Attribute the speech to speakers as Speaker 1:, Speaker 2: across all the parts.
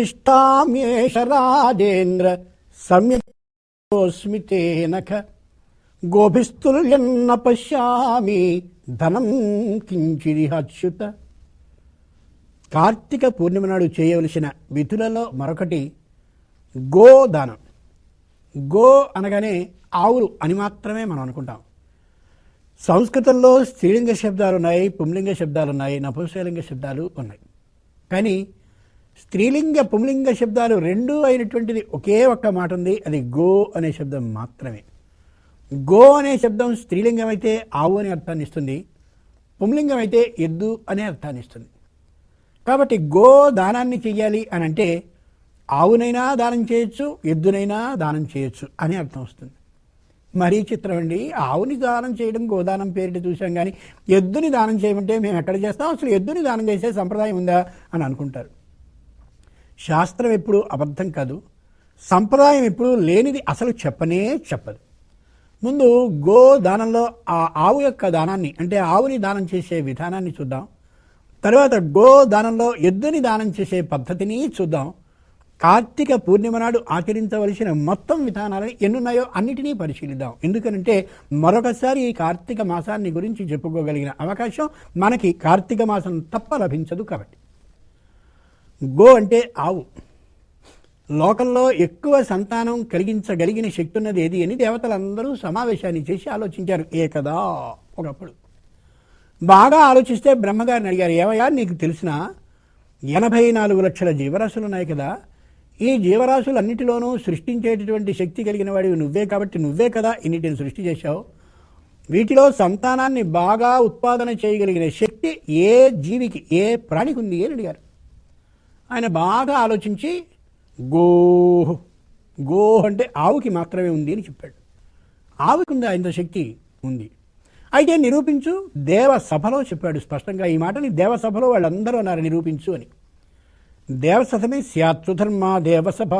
Speaker 1: తిష్టామ్యేష రాజేంద్ర సమ్యస్మితేనఖ గోభిస్తుల్యన్న పశ్యామి ధనం కించిరిహచ్యుత కార్తీక పూర్ణిమ నాడు చేయవలసిన విధులలో మరొకటి గోదానం గో అనగానే ఆవులు అని మాత్రమే మనం అనుకుంటాం. సంస్కృతంలో స్త్రీలింగ శబ్దాలు ఉన్నాయి పుంలింగ శబ్దాలు ఉన్నాయి నపుంసలింగ శబ్దాలు ఉన్నాయి. కానీ స్త్రీలింగ పుంలింగ శబ్దాలు రెండూ అయినటువంటిది ఒకే ఒక్క మాట ఉంది. అది గో అనే శబ్దం మాత్రమే. గో అనే శబ్దం స్త్రీలింగం అయితే ఆవు అనే అర్థాన్ని ఇస్తుంది. పుంలింగం అయితే ఎద్దు అనే అర్థాన్ని ఇస్తుంది. కాబట్టి గో దానాన్ని చెయ్యాలి అని అంటే ఆవునైనా దానం చేయొచ్చు ఎద్దునైనా దానం చేయొచ్చు అని అర్థం వస్తుంది. మరీ చిత్రం అండి. ఆవుని దానం చేయడం గోదానం పేరిట చూసాం కానీ ఎద్దుని దానం చేయమంటే మేము ఎక్కడ చేస్తాం? అసలు ఎద్దుని దానం చేసే సంప్రదాయం ఉందా అని అనుకుంటారు. శాస్త్రం ఎప్పుడు అబద్ధం కాదు. సంప్రదాయం ఎప్పుడు లేనిది అసలు చెప్పనే చెప్పదు. ముందు గో దానంలో ఆ ఆవు యొక్క దానాన్ని అంటే ఆవుని దానం చేసే విధానాన్ని చూద్దాం. తర్వాత గో దానంలో ఎద్దుని దానం చేసే పద్ధతిని చూద్దాం. కార్తీక పూర్ణిమ నాడు ఆచరించవలసిన మొత్తం విధానాలని ఎన్నున్నాయో అన్నిటినీ పరిశీలిద్దాం. ఎందుకనంటే మరొకసారి ఈ కార్తీక మాసాన్ని గురించి చెప్పుకోగలిగిన అవకాశం మనకి కార్తీక మాసం తప్ప లభించదు కాబట్టి. గో అంటే ఆవు. లోకంలో ఎక్కువ సంతానం కలిగించగలిగిన శక్తి ఉన్నది ఏది అని దేవతలందరూ సమావేశాన్ని చేసి ఆలోచించారు. ఏకదా ఒకప్పుడు. బాగా ఆలోచిస్తే బ్రహ్మగారిని అడిగారు ఏవయ్యా నీకు తెలిసిన ఎనభై నాలుగు లక్షల జీవరాశులు ఉన్నాయి కదా? ఈ జీవరాశులన్నిటిలోనూ సృష్టించేటటువంటి శక్తి కలిగిన వాడివి నువ్వే కాబట్టి నువ్వే కదా ఇన్నిటిని సృష్టి చేశావు. వీటిలో సంతానాన్ని బాగా ఉత్పాదన చేయగలిగిన శక్తి ఏ జీవికి ఏ ప్రాణికి ఉంది? అని అడిగారు. ఆయన బాగా ఆలోచించి గో గో అంటే ఆవుకి మాత్రమే ఉంది అని చెప్పాడు. ఆవుకి ఉంది ఆయన శక్తి ఉంది. అయితే నిరూపించు దేవసభలో చెప్పాడు స్పష్టంగా ఈ మాటని దేవసభలో వాళ్ళందరూ అన్నారు నిరూపించు అని. దేవసభమే సత్ సుధర్మ దేవసభ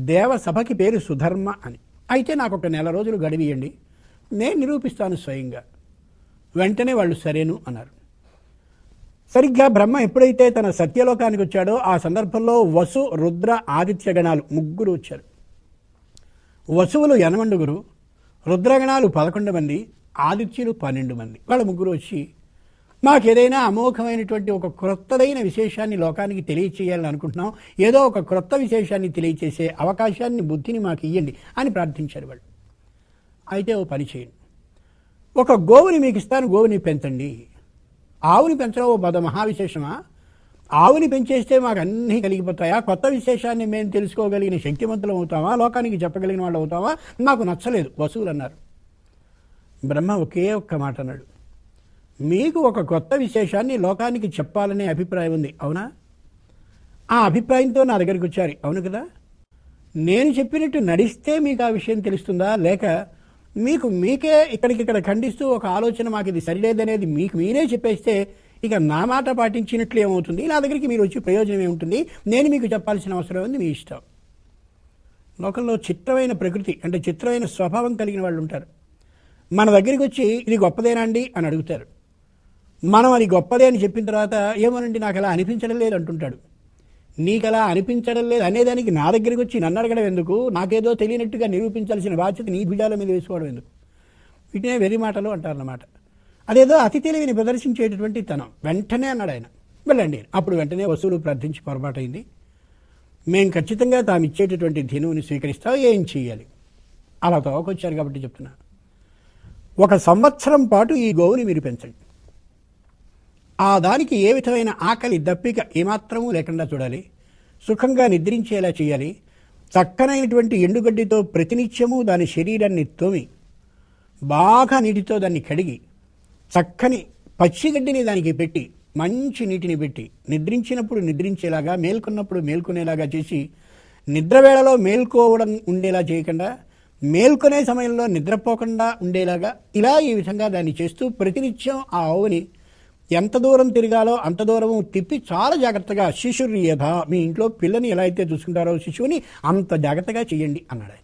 Speaker 1: దేవసభకి పేరు సుధర్మ అని. అయితే నాకు ఒక నెల రోజులు గడివియండి నేను నిరూపిస్తాను స్వయంగా. వెంటనే వాళ్ళు సరేను అన్నారు. సరిగ్గా బ్రహ్మ ఎప్పుడైతే తన సత్యలోకానికి వచ్చాడో ఆ సందర్భంలో వసు రుద్ర ఆదిత్య గణాలు ముగ్గురు వచ్చారు. వసువులు ఎనమండుగురు రుద్రగణాలు పదకొండు మంది ఆదిత్యులు పన్నెండు మంది. వాళ్ళ ముగ్గురు వచ్చి మాకేదైనా అమోఘమైనటువంటి ఒక క్రొత్తదైన విశేషాన్ని లోకానికి తెలియచేయాలని అనుకుంటున్నాం. ఏదో ఒక క్రొత్త విశేషాన్ని తెలియచేసే అవకాశాన్ని బుద్ధిని మాకు ఇవ్వండి అని ప్రార్థించారు వాళ్ళు. అయితే ఓ పని చేయండి. ఒక గోవుని మీకు ఇస్తాను గోవుని పెంచండి. ఆవుని పెంచడం ఓ పద మహావిశేషమా? ఆవుని పెంచేస్తే మాకు అన్నీ కలిగిపోతాయా? కొత్త విశేషాన్ని మేము తెలుసుకోగలిగిన శక్తివంతులం అవుతామా? లోకానికి చెప్పగలిగిన వాళ్ళు అవుతామా? నాకు నచ్చలేదు వసూలు అన్నారు బ్రహ్మ ఒకే ఒక్క మాట అన్నాడు. మీకు ఒక కొత్త విశేషాన్ని లోకానికి చెప్పాలనే అభిప్రాయం ఉంది అవునా? ఆ అభిప్రాయంతో నా దగ్గరికి వచ్చారు. అవును కదా? నేను చెప్పినట్టు నడిస్తే మీకు ఆ విషయం తెలుస్తుందా? లేక మీకు మీకే ఇక్కడికిక్కడ ఖండిస్తూ ఒక ఆలోచన మాకు ఇది సరిలేదనేది మీకు మీరే చెప్పేస్తే ఇక నా మాట పాటించినట్లు ఏమవుతుంది? నా దగ్గరికి మీరు వచ్చి ప్రయోజనం ఏముంటుంది? నేను మీకు చెప్పాల్సిన అవసరం ఉంది మీ ఇష్టం. లోకంలో చిత్రమైన ప్రకృతి అంటే చిత్రమైన స్వభావం కలిగిన వాళ్ళు ఉంటారు. మన దగ్గరికి వచ్చి ఇది గొప్పదేనండి అని అడుగుతారు. మనం అది గొప్పదే అని చెప్పిన తర్వాత ఏమోనండి నాకు అలా అనిపించడం లేదు అంటుంటాడు నీకు అలా అనిపించడం లేదు అనేదానికి నా దగ్గరికి వచ్చి నన్ను అడగడం ఎందుకు? నాకేదో తెలియనట్టుగా నిరూపించాల్సిన బాధ్యత నీ బిడాల మీద వేసుకోవడం ఎందుకు? వీటినే వెర్రి మాటలు అంటారన్నమాట. అదేదో అతి తెలివిని ప్రదర్శించేటటువంటి తనం. వెంటనే అన్నాడు ఆయన. వెళ్ళండి. అప్పుడు వెంటనే వసూలు ప్రార్థించి పొరపాటైంది. మేము ఖచ్చితంగా తాము ఇచ్చేటటువంటి ధనువుని స్వీకరిస్తాం. ఏం చేయాలి అలా తోకొచ్చారు కాబట్టి చెప్తున్నా. ఒక సంవత్సరం పాటు ఈ గోవుని మీరు పెంచండి. ఆ దానికి ఏ విధమైన ఆకలి దప్పిక ఏమాత్రమూ లేకుండా చూడాలి. సుఖంగా నిద్రించేలా చేయాలి. చక్కనైనటువంటి ఎండుగడ్డితో ప్రతినిత్యము దాని శరీరాన్ని తోమి బాగా నీటితో దాన్ని కడిగి చక్కని పచ్చిగడ్డిని దానికి పెట్టి మంచి నీటిని పెట్టి నిద్రించినప్పుడు నిద్రించేలాగా మేల్కొన్నప్పుడు మేల్కొనేలాగా చేసి నిద్రవేళలో మేల్కోవడం ఉండేలా చేయకుండా మేల్కొనే సమయంలో నిద్రపోకుండా ఉండేలాగా ఇలా ఈ విధంగా దాన్ని చేస్తూ ప్రతినిత్యం ఆ ఆవుని ఎంత దూరం తిరగాలో అంత దూరం తిప్పి చాలా జాగ్రత్తగా శిశుర్యథ మీ ఇంట్లో పిల్లని ఎలా అయితే చూసుకుంటారో శిశువుని అంత జాగ్రత్తగా చేయండి అన్నాడు. ఆయన.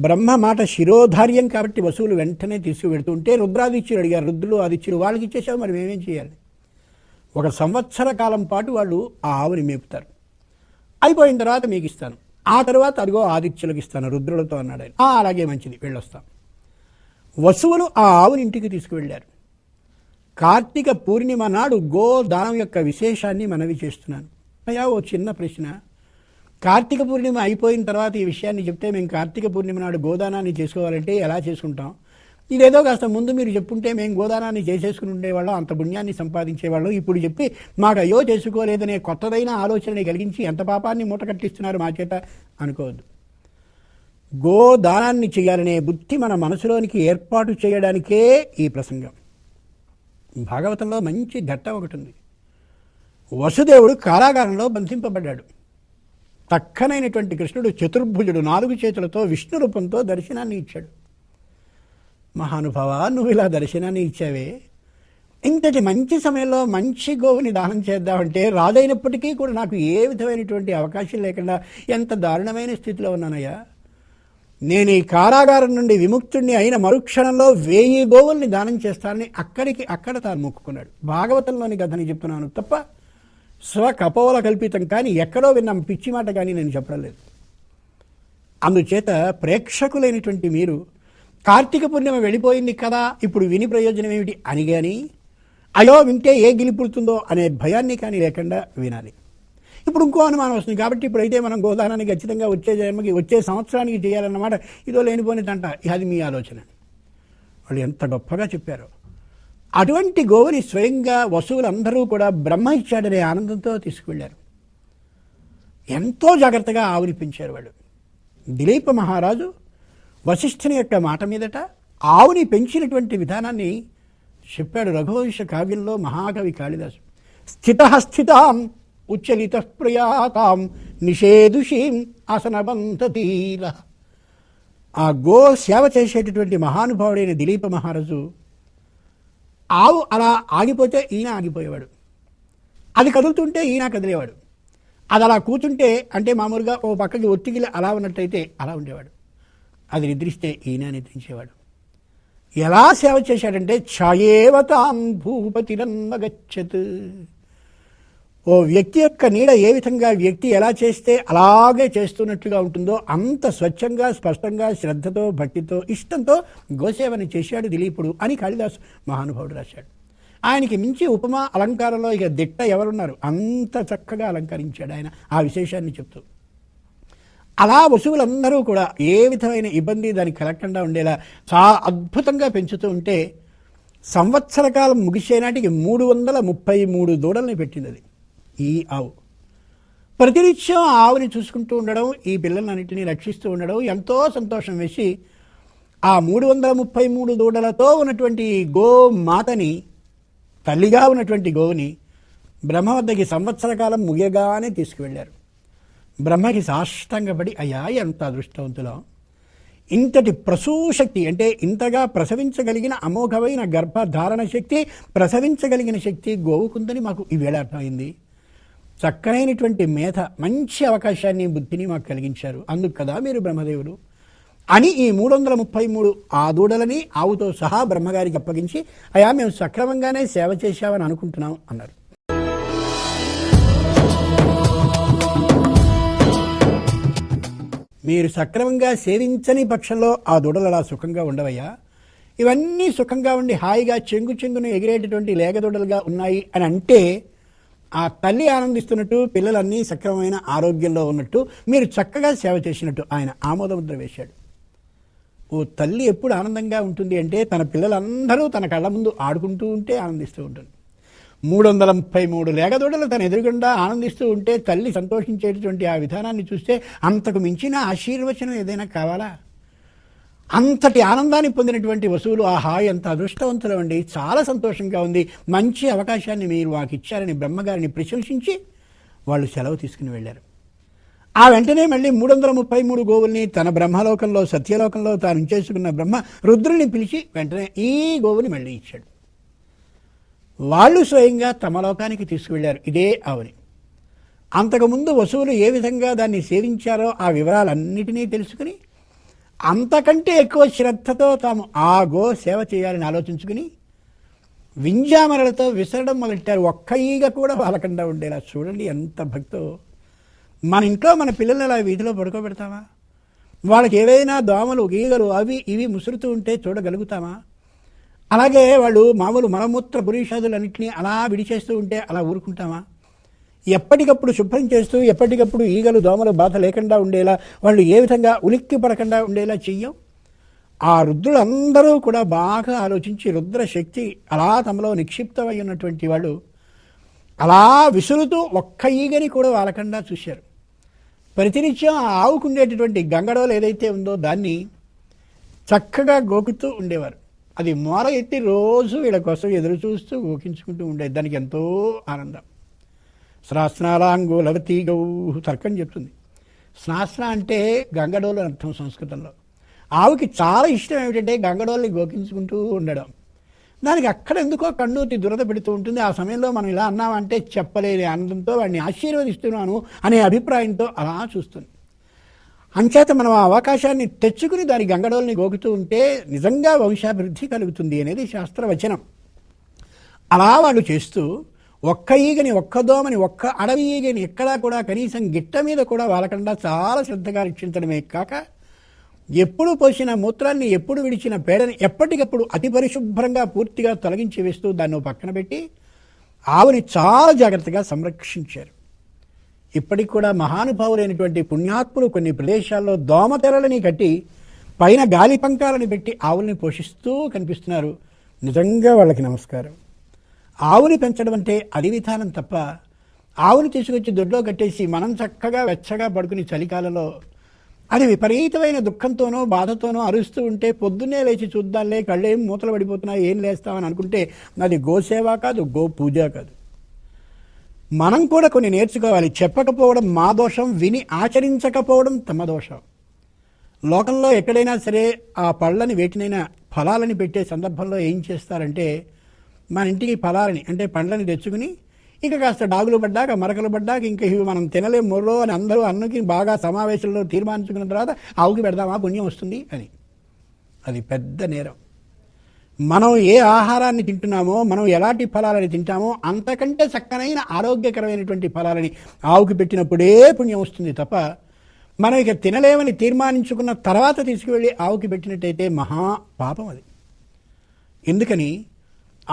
Speaker 1: బ్రహ్మ మాట శిరోధార్యం కాబట్టి వసువులు వెంటనే తీసుకువెడుతుంటే రుద్రాదిత్యులు అడిగారు. రుద్రులు ఆదిత్యులు వాళ్ళకి ఇచ్చేసావు మరి మేమేం చేయాలి ఒక సంవత్సర కాలం పాటు వాళ్ళు ఆ ఆవుని మేపుతారు. అయిపోయిన తర్వాత మీకు ఇస్తాను. ఆ తర్వాత అదిగో ఆదిత్యులకు ఇస్తాను రుద్రులతో అన్నాడు ఆయన. అలాగే మంచిది వెళ్ళొస్తాం. వసువులు ఆ ఆవుని ఇంటికి తీసుకువెళ్ళారు. కార్తీక పూర్ణిమ నాడు గోదానం యొక్క విశేషాన్ని మనవి చేస్తున్నాను. అయ్యా ఓ చిన్న ప్రశ్న. కార్తీక పూర్ణిమ అయిపోయిన తర్వాత ఈ విషయాన్ని చెప్తే మేము కార్తీక పూర్ణిమ నాడు గోదానాన్ని చేసుకోవాలంటే ఎలా చేసుకుంటాం? ఇదేదో కాస్త ముందు మీరు చెప్పుంటే మేము గోదానాన్ని చేసేసుకుని ఉండేవాళ్ళం అంత పుణ్యాన్ని సంపాదించేవాళ్ళం. ఇప్పుడు చెప్పి మాకు అయ్యో చేసుకోలేదనే కొత్తదైన ఆలోచనని కలిగించి ఎంత పాపాన్ని మూట కట్టిస్తున్నారు మా చేత అనుకోవద్దు. గోదానాన్ని చేయాలనే బుద్ధి మన మనసులోనికి ఏర్పాటు చేయడానికే ఈ ప్రసంగం. భాగవతంలో మంచి ఘట్టం ఒకటి ఉంది. వసుదేవుడు కారాగారంలో బంధింపబడ్డాడు. తక్కనైనటువంటి కృష్ణుడు చతుర్భుజుడు నాలుగు చేతులతో విష్ణు రూపంతో దర్శనాన్ని ఇచ్చాడు. మహానుభావ నువ్వు ఇలా దర్శనాన్ని ఇచ్చావే. ఇంతటి మంచి సమయంలో మంచి గోవుని దానం చేద్దామంటే రాదైనప్పటికీ కూడా నాకు ఏ విధమైనటువంటి అవకాశం లేకుండా ఎంత దారుణమైన స్థితిలో ఉన్నానయ్యా? నేను ఈ కారాగారం నుండి విముక్తుణ్ణి అయిన మరుక్షణంలో వేయి గోవుల్ని దానం చేస్తానని అక్కడికి అక్కడ తాను మొక్కుకున్నాడు. భాగవతంలోని కథని చెప్తున్నాను తప్ప స్వకపోల కల్పితం కానీ ఎక్కడో విన్నాం. పిచ్చి మాట కానీ నేను చెప్పడం లేదు అందుచేత ప్రేక్షకులైనటువంటి మీరు కార్తీక పూర్ణిమ వెళ్ళిపోయింది కదా ఇప్పుడు విని ప్రయోజనం ఏమిటి అని కానీ అయో వింటే ఏ గిలిపుడుతుందో అనే భయాన్ని కానీ లేకుండా వినాలి. ఇప్పుడు ఇంకో అనుమానం వస్తుంది. కాబట్టి ఇప్పుడైతే మనం గోదానాన్ని ఖచ్చితంగా వచ్చే జన్మకి వచ్చే సంవత్సరానికి చేయాలన్నమాట. ఇదో లేనిపోనిదంట. అది మీ ఆలోచన. వాళ్ళు ఎంత గొప్పగా చెప్పారు. అటువంటి గోవుని స్వయంగా వసువులందరూ కూడా బ్రహ్మ ఇచ్చాడనే ఆనందంతో తీసుకువెళ్ళారు. ఎంతో జాగ్రత్తగా ఆవుని పెంచారు వాళ్ళు. దిలీప మహారాజు వశిష్ఠుని యొక్క మాట మీదట ఆవుని పెంచినటువంటి విధానాన్ని చెప్పాడు రఘువంశ కావ్యంలో మహాకవి కాళిదాసు. స్థిత స్థితాం ఉచ్చలిత ప్రియాతాం నిషేదుషీం ఆసనబంధతీల ఆ గో సేవ చేసేటటువంటి మహానుభావుడైన దిలీప మహారాజు ఆవు అలా ఆగిపోతే ఈయన ఆగిపోయేవాడు. అది కదులుతుంటే ఈయన కదిలేవాడు. అది అలా కూర్చుంటే అంటే మామూలుగా ఓ పక్కకి ఒత్తిగిలి అలా ఉన్నట్టయితే అలా ఉండేవాడు. అది నిద్రిస్తే ఈయన నిద్రించేవాడు. ఎలా సేవ చేశాడంటే ఛాయేవతాం భూపతిరన్మగచ్చత్. ఓ వ్యక్తి యొక్క నీడ ఏ విధంగా వ్యక్తి ఎలా చేస్తే అలాగే చేస్తున్నట్లుగా ఉంటుందో అంత స్వచ్ఛంగా స్పష్టంగా శ్రద్ధతో భక్తితో ఇష్టంతో గోసేవని చేశాడు దిలీపుడు అని కాళిదాసు మహానుభావుడు రాశాడు. ఆయనకి మించి ఉపమా అలంకారంలో ఇక దిట్ట ఎవరున్నారు? అంత చక్కగా అలంకరించాడు ఆయన ఆ విశేషాన్ని చెప్తూ. అలా వసువులందరూ కూడా ఏ విధమైన ఇబ్బంది దానికి కలగకుండా ఉండేలా చాలా అద్భుతంగా పెంచుతూ ఉంటే సంవత్సర కాలం ముగిసే నాటికి మూడు వందల ముప్పై మూడు దూడల్ని పెట్టింది అది. ఈ ఆవు. ప్రతినిత్యం ఆవుని చూసుకుంటూ ఉండడం ఈ పిల్లలన్నింటినీ రక్షిస్తూ ఉండడం ఎంతో సంతోషం వేసి ఆ మూడు వందల ముప్పై మూడు దూడలతో ఉన్నటువంటి గో మాతని తల్లిగా ఉన్నటువంటి గోవుని బ్రహ్మ వద్దకి సంవత్సర కాలం ముగియగానే తీసుకువెళ్ళారు. బ్రహ్మకి సాష్టంగపడి అయ్యా ఎంత అదృష్టవంతులం. ఇంతటి ప్రసూశక్తి అంటే ఇంతగా ప్రసవించగలిగిన అమోఘమైన గర్భధారణ శక్తి ప్రసవించగలిగిన శక్తి గోవుకుందని మాకు ఈవేళ అర్థమైంది. చక్కనైనటువంటి మేధ మంచి అవకాశాన్ని బుద్ధిని మాకు కలిగించారు. అందుకు కదా మీరు బ్రహ్మదేవుడు. అని ఈ మూడు వందల ముప్పై మూడు ఆ దూడలని ఆవుతో సహా బ్రహ్మగారికి అప్పగించి అయా మేము సక్రమంగానే సేవ చేశామని అనుకుంటున్నాం అన్నారు. మీరు సక్రమంగా సేవించని పక్షంలో ఆ దూడలు అలా సుఖంగా ఉండవయ్యా. ఇవన్నీ సుఖంగా ఉండి హాయిగా చెంగు చెంగును ఎగిరేటటువంటి లేగదూడలుగా ఉన్నాయి అని అంటే ఆ తల్లి ఆనందిస్తున్నట్టు పిల్లలన్నీ సక్రమమైన ఆరోగ్యంలో ఉన్నట్టు మీరు చక్కగా సేవ చేసినట్టు ఆయన ఆమోదముద్ర వేశాడు. ఓ తల్లి ఎప్పుడు ఆనందంగా ఉంటుంది అంటే తన పిల్లలందరూ తన కళ్ళ ముందు ఆడుకుంటూ ఉంటే ఆనందిస్తూ ఉంటుంది. మూడు వందల ముప్పై మూడు లేగదోడలు తన ఎదురుగుండా ఆనందిస్తూ ఉంటే తల్లి సంతోషించేటటువంటి ఆ విధానాన్ని చూస్తే అంతకు మించిన ఆశీర్వచనం ఏదైనా కావాలా? అంతటి ఆనందాన్ని పొందినటువంటి వసువులు ఆ హాయ్ ఎంత అదృష్టవంతులు అండి. చాలా సంతోషంగా ఉంది. మంచి అవకాశాన్ని మీరు వాకి ఇచ్చారని బ్రహ్మగారిని ప్రశంసించి వాళ్ళు సెలవు తీసుకుని వెళ్ళారు. ఆ వెంటనే మళ్ళీ మూడు వందల ముప్పై మూడు గోవుల్ని తన బ్రహ్మలోకంలో సత్యలోకంలో తాను చేసుకున్న బ్రహ్మ రుద్రుని పిలిచి వెంటనే ఈ గోవుని మళ్ళీ ఇచ్చాడు. వాళ్ళు స్వయంగా తమ లోకానికి తీసుకువెళ్ళారు. ఇదే ఆవుని. అంతకుముందు వసువులు ఏ విధంగా దాన్ని సేవించారో ఆ వివరాలన్నిటినీ తెలుసుకుని అంతకంటే ఎక్కువ శ్రద్ధతో తాము ఆగో సేవ చేయాలని ఆలోచించుకుని వింజామరలతో విసరడం మొదలెట్టారు. ఒక్క ఈగ కూడా వాళ్ళకుండా ఉండేలా. చూడండి ఎంత భక్తో. మన ఇంట్లో మన పిల్లలు అలా వీధిలో పడుకోబెడతామా? వాళ్ళకి ఏవైనా దోమలు గీగలు అవి ఇవి ముసురుతూ ఉంటే చూడగలుగుతామా? అలాగే వాళ్ళు మామూలు మలమూత్ర పురీషాదులన్నింటినీ అలా విడిచేస్తూ ఉంటే అలా ఊరుకుంటామా? ఎప్పటికప్పుడు శుభ్రం చేస్తూ ఎప్పటికప్పుడు ఈగలు దోమలు బాధ లేకుండా ఉండేలా వాళ్ళు ఏ విధంగా ఉలిక్కి పడకుండా ఉండేలా చెయ్యం? ఆ రుద్రులందరూ కూడా బాగా ఆలోచించి రుద్రశక్తి అలా తమలో నిక్షిప్తమై ఉన్నటువంటి వాళ్ళు అలా విసురుతూ ఒక్క ఈగని కూడా వాళ్ళకుండా చూశారు. ప్రతినిత్యం ఆ ఆవుకు ఉండేటటువంటి గంగడోలు ఏదైతే ఉందో దాన్ని చక్కగా గోకుతూ ఉండేవారు. అది మొర ఎత్తి రోజు వీళ్ళ కోసం ఎదురు చూస్తూ గోకించుకుంటూ ఉండేది. దానికి ఎంతో ఆనందం. స్నాస్నాలాంగో లవతి గౌ తర్కం చెప్తుంది. స్నాస్న అంటే గంగడోలు అర్థం సంస్కృతంలో. ఆవుకి చాలా ఇష్టం ఏమిటంటే గంగడోల్ని గోకించుకుంటూ ఉండడం. దానికి అక్కడ ఎందుకో కన్నూతి దురద పెడుతూ ఉంటుంది. ఆ సమయంలో మనం ఇలా అన్నామంటే చెప్పలేని ఆనందంతో వాడిని ఆశీర్వదిస్తున్నాను అనే అభిప్రాయంతో అలా చూస్తుంది. అంచేత మనం ఆ అవకాశాన్ని తెచ్చుకుని దాని గంగడోల్ని గోకుతూ ఉంటే నిజంగా వంశాభివృద్ధి కలుగుతుంది అనేది శాస్త్రవచనం. అలా వాళ్ళు చేస్తూ ఒక్క ఈగని ఒక్క దోమని ఒక్క అడవి ఈగని ఎక్కడా కూడా కనీసం గిట్ట మీద కూడా వాళ్ళకుండా చాలా శ్రద్ధగా రక్షించడమే కాక ఎప్పుడు పోసిన మూత్రాన్ని ఎప్పుడు విడిచిన పేడని ఎప్పటికప్పుడు అతి పరిశుభ్రంగా పూర్తిగా తొలగించి వేస్తూ దాన్ని పక్కన పెట్టి ఆవుని చాలా జాగ్రత్తగా సంరక్షించారు. ఇప్పటికి కూడా మహానుభావులైనటువంటి పుణ్యాత్ములు కొన్ని ప్రదేశాల్లో దోమతెరలని కట్టి పైన గాలి పంకాలని పెట్టి ఆవుల్ని పోషిస్తూ కనిపిస్తున్నారు. నిజంగా వాళ్ళకి నమస్కారం. ఆవుని పెంచడం అంటే అది విధానం తప్ప ఆవుని తీసుకొచ్చి దొడ్లో కట్టేసి మనం చక్కగా వెచ్చగా పడుకుని చలికాలంలో అది విపరీతమైన దుఃఖంతోనో బాధతోనో అరుస్తూ ఉంటే పొద్దున్నే లేచి చూద్దాంలే కళ్ళేం మూతలు పడిపోతున్నాయి ఏం లేస్తామని అనుకుంటే అది గోసేవ కాదు గో పూజ కాదు. మనం కూడా కొన్ని నేర్చుకోవాలి. చెప్పకపోవడం మా దోషం విని ఆచరించకపోవడం తమ దోషం. లోకంలో ఎక్కడైనా సరే ఆ పళ్ళని వేటినైనా ఫలాలని పెట్టే సందర్భంలో ఏం చేస్తారంటే మన ఇంటికి ఫలాలని అంటే పండ్లని తెచ్చుకుని ఇంకా కాస్త డాగులు పడ్డాక మరకలు పడ్డాక ఇంకా ఇవి మనం తినలేం మొర్రో అని అందరూ అన్నకి బాగా సమావేశంలో తీర్మానించుకున్న తర్వాత ఆవుకి పెడదామా పుణ్యం వస్తుంది అని. అది పెద్ద నేరం. మనం ఏ ఆహారాన్ని తింటున్నామో మనం ఎలాంటి ఫలాలని తింటామో అంతకంటే చక్కనైన ఆరోగ్యకరమైనటువంటి ఫలాలని ఆవుకి పెట్టినప్పుడే పుణ్యం వస్తుంది తప్ప మనం ఇక తినలేమని తీర్మానించుకున్న తర్వాత తీసుకువెళ్ళి ఆవుకి పెట్టినట్టయితే మహా పాపం అది. ఎందుకని?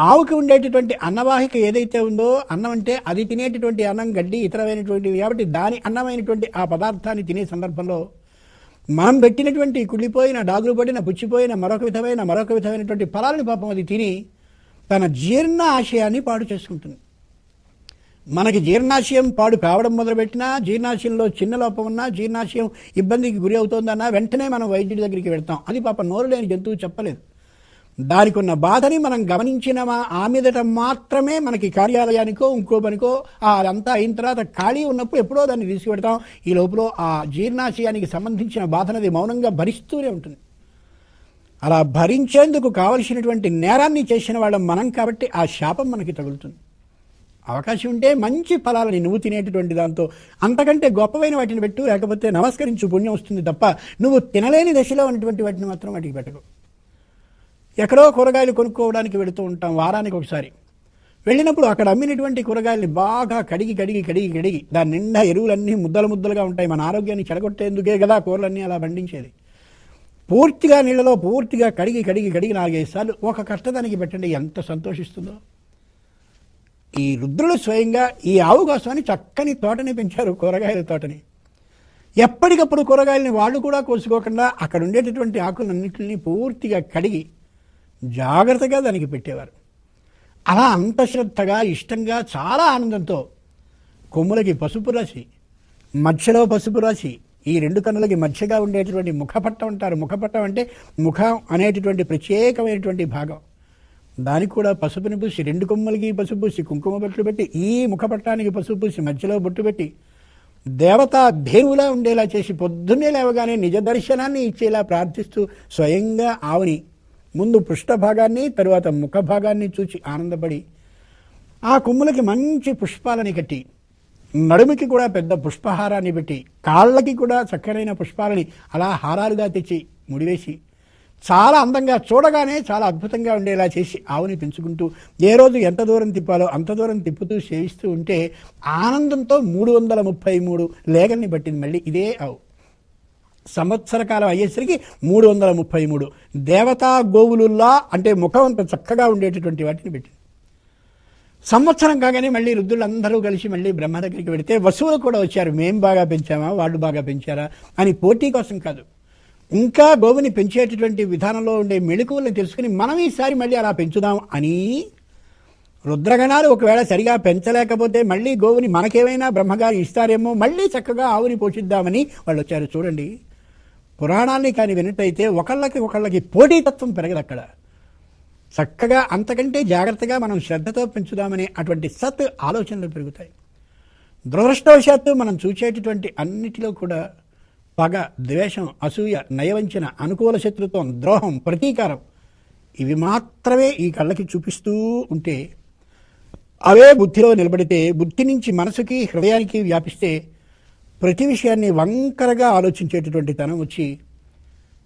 Speaker 1: ఆవుకి ఉండేటటువంటి అన్నవాహిక ఏదైతే ఉందో అన్నం అంటే అది తినేటటువంటి అన్నం గడ్డి ఇతరమైనటువంటివి. కాబట్టి దాని అన్నమైనటువంటి ఆ పదార్థాన్ని తినే సందర్భంలో మనం పెట్టినటువంటి కుళ్ళిపోయిన డాగులు పడిన పుచ్చిపోయిన మరొక విధమైన మరొక విధమైనటువంటి ఫలాలని పాపం అది తిని తన జీర్ణ ఆశయాన్ని పాడు చేసుకుంటుంది. మనకి జీర్ణాశయం పాడు కావడం మొదలుపెట్టినా జీర్ణాశయంలో చిన్న లోపం ఉన్నా జీర్ణాశయం ఇబ్బందికి గురి అవుతోందన్నా వెంటనే మనం వైద్యుడి దగ్గరికి వెళ్తాం. అది పాప నోరు లేని జంతువు చెప్పలేదు. దానికి ఉన్న బాధని మనం గమనించినమా? ఆ మీదట మాత్రమే మనకి కార్యాలయానికో ఇంకో పనికో అదంతా అయిన తర్వాత ఖాళీ ఉన్నప్పుడు ఎప్పుడో దాన్ని తీసుకుపెడతాం ఈ లోపల ఆ జీర్ణాశయానికి సంబంధించిన బాధనది మౌనంగా భరిస్తూనే ఉంటుంది. అలా భరించేందుకు కావలసినటువంటి నేరాన్ని చేసిన వాళ్ళం మనం కాబట్టి ఆ శాపం మనకి తగులుతుంది. అవకాశం ఉంటే మంచి ఫలాలని నువ్వు తినేటటువంటి దాంతో అంతకంటే గొప్పవైన వాటిని పెట్టు లేకపోతే నమస్కరించు పుణ్యం వస్తుంది తప్ప నువ్వు తినలేని దశలో ఉన్నటువంటి వాటిని మాత్రం వాటికి పెట్టకు. ఎక్కడో కూరగాయలు కొనుక్కోవడానికి వెళుతూ ఉంటాం వారానికి ఒకసారి. వెళ్ళినప్పుడు అక్కడ అమ్మినటువంటి కూరగాయల్ని బాగా కడిగి కడిగి కడిగి కడిగి దాని నిండా ఎరువులన్నీ ముద్దలు ముద్దలుగా ఉంటాయి. మన ఆరోగ్యాన్ని చెడగొట్టేందుకే కదా కూరలన్నీ అలా పండించేది. పూర్తిగా నీళ్ళలో పూర్తిగా కడిగి కడిగి కడిగి నాలుగైదు సార్లు ఒక కష్టదానికి పెట్టండి ఎంత సంతోషిస్తుందో. ఈ రుద్రులు స్వయంగా ఈ ఆవు కోసమని చక్కని తోటని పెంచారు కూరగాయల తోటని. ఎప్పటికప్పుడు కూరగాయలని వాళ్ళు కూడా కోసుకోకుండా అక్కడ ఉండేటటువంటి ఆకులన్నింటినీ పూర్తిగా కడిగి జాగ్రత్తగా దానికి పెట్టేవారు. అలా అంత శ్రద్ధగా ఇష్టంగా చాలా ఆనందంతో కొమ్ములకి పసుపు రాసి మధ్యలో పసుపు రాసి ఈ రెండు కన్నులకి మధ్యగా ఉండేటటువంటి ముఖపట్టం అంటారు. ముఖపట్టం అంటే ముఖం అనేటటువంటి ప్రత్యేకమైనటువంటి భాగం. దానికి కూడా పసుపుని పూసి రెండు కొమ్మలకి పసుపు పూసి కుంకుమ బొట్లు పెట్టి ఈ ముఖపట్టానికి పసుపు పూసి మధ్యలో బొట్టు పెట్టి దేవతా భేనువులా ఉండేలా చేసి పొద్దున్నే లేవగానే నిజ దర్శనాన్ని ఇచ్చేలా ప్రార్థిస్తూ స్వయంగా ఆవుని ముందు పృష్ఠభాగాన్ని తరువాత ముఖ భాగాన్ని చూచి ఆనందపడి ఆ కొమ్ములకి మంచి పుష్పాలని కట్టి నడుముకి కూడా పెద్ద పుష్పహారాన్ని పెట్టి కాళ్ళకి కూడా చక్కనైన పుష్పాలని అలా హారాలుగా తెచ్చి ముడివేసి చాలా అందంగా చూడగానే చాలా అద్భుతంగా ఉండేలా చేసి ఆవుని పెంచుకుంటూ ఏ రోజు ఎంత దూరం తిప్పాలో అంత దూరం తిప్పుతూ సేవిస్తూ ఉంటే ఆనందంతో మూడు వందల ముప్పై మూడు లేగల్ని పట్టింది మళ్ళీ ఇదే ఆవు. సంవత్సర కాలం అయ్యేసరికి మూడు వందల ముప్పై మూడు దేవతా గోవులుల్లా అంటే ముఖం అంత చక్కగా ఉండేటటువంటి వాటిని పెట్టింది. సంవత్సరం కాగానే మళ్ళీ రుద్రులందరూ కలిసి మళ్ళీ బ్రహ్మ దగ్గరికి వెళితే వసువులు కూడా వచ్చారు. మేం బాగా పెంచామా? వాళ్ళు బాగా పెంచారా? అని పోటీ కోసం కాదు. ఇంకా గోవుని పెంచేటటువంటి విధానంలో ఉండే మెళుకువల్ని తెలుసుకుని మనం ఈసారి మళ్ళీ అలా పెంచుదాం అని రుద్రగణాలు ఒకవేళ సరిగా పెంచలేకపోతే మళ్ళీ గోవుని మనకేమైనా బ్రహ్మగారు ఇస్తారేమో మళ్ళీ చక్కగా ఆవుని పోషిద్దామని వాళ్ళు వచ్చారు చూడండి. పురాణాన్ని కానీ విన్నట్టయితే ఒకళ్ళకి ఒకళ్ళకి పోటీతత్వం పెరగదు అక్కడ. చక్కగా అంతకంటే జాగ్రత్తగా మనం శ్రద్ధతో పెంచుదామనే అటువంటి సత్ ఆలోచనలు పెరుగుతాయి. దురదృష్టవశాత్తు మనం చూసేటటువంటి అన్నిటిలో కూడా పగ ద్వేషం అసూయ నయవంచన అనుకూల శత్రుత్వం ద్రోహం ప్రతీకారం ఇవి మాత్రమే ఈ కళ్ళకి చూపిస్తూ ఉంటే అవే బుద్ధిలో నిలబడితే బుద్ధి నుంచి మనసుకి హృదయానికి వ్యాపిస్తే ప్రతి విషయాన్ని వంకరగా ఆలోచించేటటువంటి తనం వచ్చి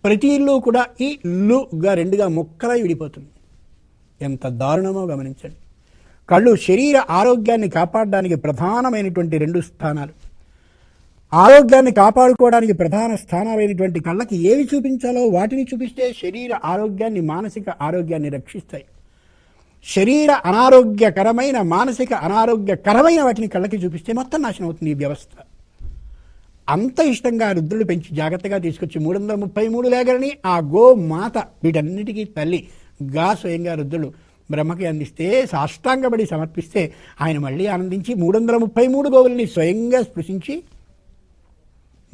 Speaker 1: ప్రతి ఇల్లు కూడా ఈ ఇల్లుగా రెండుగా ముక్కలై విడిపోతుంది. ఎంత దారుణమో గమనించండి. కళ్ళు శరీర ఆరోగ్యాన్ని కాపాడడానికి ప్రధానమైనటువంటి రెండు స్థానాలు. ఆరోగ్యాన్ని కాపాడుకోవడానికి ప్రధాన స్థానాలైనటువంటి కళ్ళకి ఏవి చూపించాలో వాటిని చూపిస్తే శరీర ఆరోగ్యాన్ని మానసిక ఆరోగ్యాన్ని రక్షిస్తాయి. శరీర అనారోగ్యకరమైన మానసిక అనారోగ్యకరమైన వాటిని కళ్ళకి చూపిస్తే మొత్తం నాశనం అవుతుంది ఈ వ్యవస్థ. అంత ఇష్టంగా రుద్రుడు పెంచి జాగ్రత్తగా తీసుకొచ్చి మూడు వందల ముప్పై మూడు లేగరని ఆ గో మాత వీటన్నిటికీ తల్లి గా స్వయంగా రుద్రుడు బ్రహ్మకి అందిస్తే సాష్టాంగపడి సమర్పిస్తే ఆయన మళ్ళీ ఆనందించి మూడు వందల ముప్పై మూడు గోవుల్ని స్వయంగా స్పృశించి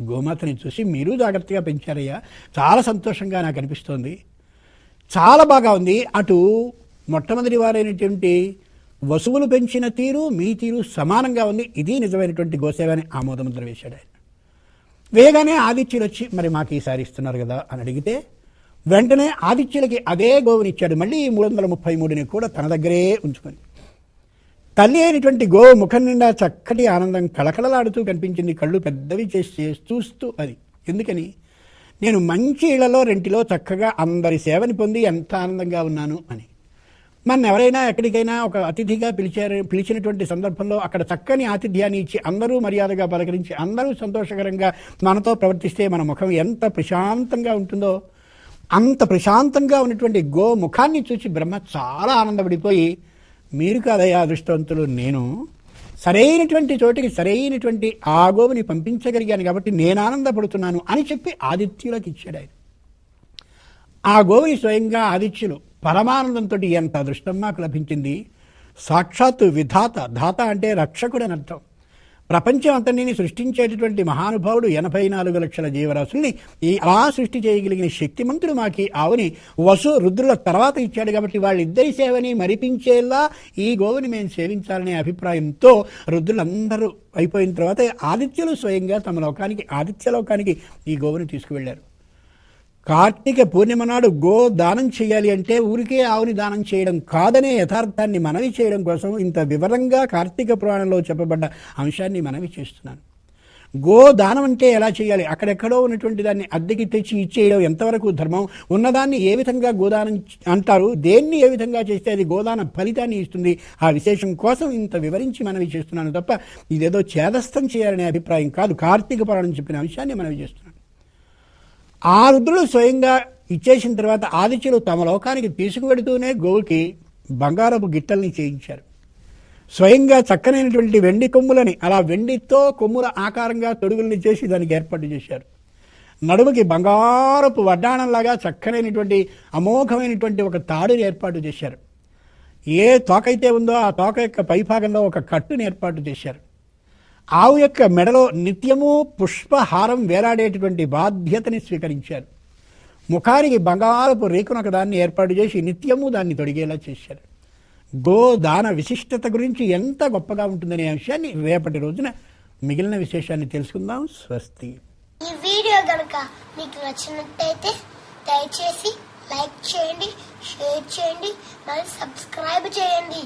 Speaker 1: గోమాతని చూసి మీరు జాగ్రత్తగా పెంచారయ్యా. చాలా సంతోషంగా నాకు అనిపిస్తోంది. చాలా బాగా ఉంది. అటు మొట్టమొదటి వారైనటువంటి వసువులు పెంచిన తీరు మీ తీరు సమానంగా ఉంది. ఇది నిజమైనటువంటి గోసేవ అని ఆమోదముద్ర వేశాడు ఆయన. వేగానే ఆదిత్యులు వచ్చి మరి మాకు ఈసారి ఇస్తున్నారు కదా అని అడిగితే వెంటనే ఆదిత్యులకి అదే గోవునిచ్చాడు మళ్ళీ ఈ మూడు వందల ముప్పై మూడుని కూడా తన దగ్గరే ఉంచుకొని. తల్లి అయినటువంటి గో ముఖం నిండా చక్కటి ఆనందం కళకళలాడుతూ కనిపించింది. కళ్ళు పెద్దవి చేసి చేసి చూస్తూ అది. ఎందుకని? నేను మంచి ఇళ్ళలో రెంటిలో చక్కగా అందరి సేవని పొంది ఎంత ఆనందంగా ఉన్నాను అని. మన ఎవరైనా ఎక్కడికైనా ఒక అతిథిగా పిలిచారు పిలిచినటువంటి సందర్భంలో అక్కడ చక్కని ఆతిథ్యాన్ని ఇచ్చి అందరూ మర్యాదగా పలకరించి అందరూ సంతోషకరంగా మనతో ప్రవర్తిస్తే మన ముఖం ఎంత ప్రశాంతంగా ఉంటుందో అంత ప్రశాంతంగా ఉన్నటువంటి గో ముఖాన్ని చూసి బ్రహ్మ చాలా ఆనందపడిపోయి మీరు కాదయ్యా అదృష్టవంతులు నేను సరైనటువంటి చోటికి సరైనటువంటి ఆ గోవుని పంపించగలిగాను కాబట్టి నేను ఆనందపడుతున్నాను అని చెప్పి ఆదిత్యులకు ఇచ్చాడు ఆయన. ఆ గోవుని స్వయంగా ఆదిత్యులు పరమానందంతో ఎంత అదృష్టం మాకు లభించింది. సాక్షాత్తు విధాత ధాత అంటే రక్షకుడు అని అర్థం. ప్రపంచం అంతటిని సృష్టించేటటువంటి మహానుభావుడు ఎనభై నాలుగు లక్షల జీవరాశుల్ని ఈ అలా సృష్టి చేయగలిగిన శక్తిమంతుడు మాకి ఆవుని వసు రుద్రుల తర్వాత ఇచ్చాడు కాబట్టి వాళ్ళిద్దరి సేవని మరిపించేలా ఈ గోవుని మేము సేవించాలనే అభిప్రాయంతో రుద్రులందరూ అయిపోయిన తర్వాత ఆదిత్యులు స్వయంగా తమ లోకానికి ఆదిత్య లోకానికి ఈ గోవుని తీసుకువెళ్ళారు. కార్తీక పూర్ణిమ నాడు గో దానం చేయాలి అంటే ఊరికే ఆవుని దానం చేయడం కాదనే యథార్థాన్ని మనవి చేయడం కోసం ఇంత వివరంగా కార్తీక పురాణంలో చెప్పబడ్డ అంశాన్ని మనవి చేస్తున్నాను. గో దానం అంటే ఎలా చేయాలి? అక్కడెక్కడో ఉన్నటువంటి దాన్ని అద్దెకి తెచ్చి ఇచ్చేయడం ఎంతవరకు ధర్మం? ఉన్నదాన్ని ఏ విధంగా గోదానం అంటారు? దేన్ని ఏ విధంగా చేస్తే అది గోదాన ఫలితాన్ని ఇస్తుంది? ఆ విశేషం కోసం ఇంత వివరించి మనవి చేస్తున్నాను తప్ప ఇదేదో చేదస్థం చేయాలనే అభిప్రాయం కాదు. కార్తీక పురాణం చెప్పిన అంశాన్ని మనవి చేస్తున్నాను. ఆ రుద్రుడు స్వయంగా ఇచ్చేసిన తర్వాత ఆదిత్యులు తమ లోకానికి తీసుకువెడుతూనే గోవుకి బంగారపు గిట్టల్ని చేయించారు. స్వయంగా చక్కనైనటువంటి వెండి కొమ్ములని అలా వెండితో కొమ్ముల ఆకారంగా తొడుగుల్ని చేసి దానికి ఏర్పాటు చేశారు. నడుముకి బంగారపు వడ్డాణంలాగా చక్కనైనటువంటి అమోఘమైనటువంటి ఒక తాడుని ఏర్పాటు చేశారు. ఏ తోకైతే ఉందో ఆ తోక యొక్క పైభాగంలో ఒక కట్టుని ఏర్పాటు చేశారు. ఆవు యొక్క మెడలో నిత్యము పుష్పహారం వేలాడేటటువంటి బాధ్యతని స్వీకరించారు. ముఖానికి బంగారపు రేకునొక దాన్ని ఏర్పాటు చేసి నిత్యము దాన్ని తొడిగేలా చేశారు. గోదాన విశిష్టత గురించి ఎంత గొప్పగా ఉంటుందనే అంశాన్ని రేపటి రోజున మిగిలిన విశేషాన్ని తెలుసుకుందాం. స్వస్తి.
Speaker 2: ఈ వీడియో కనుక మీకు నచ్చినట్టయితే దయచేసి లైక్ చేయండి షేర్ చేయండి మరియు సబ్స్క్రైబ్ చేయండి.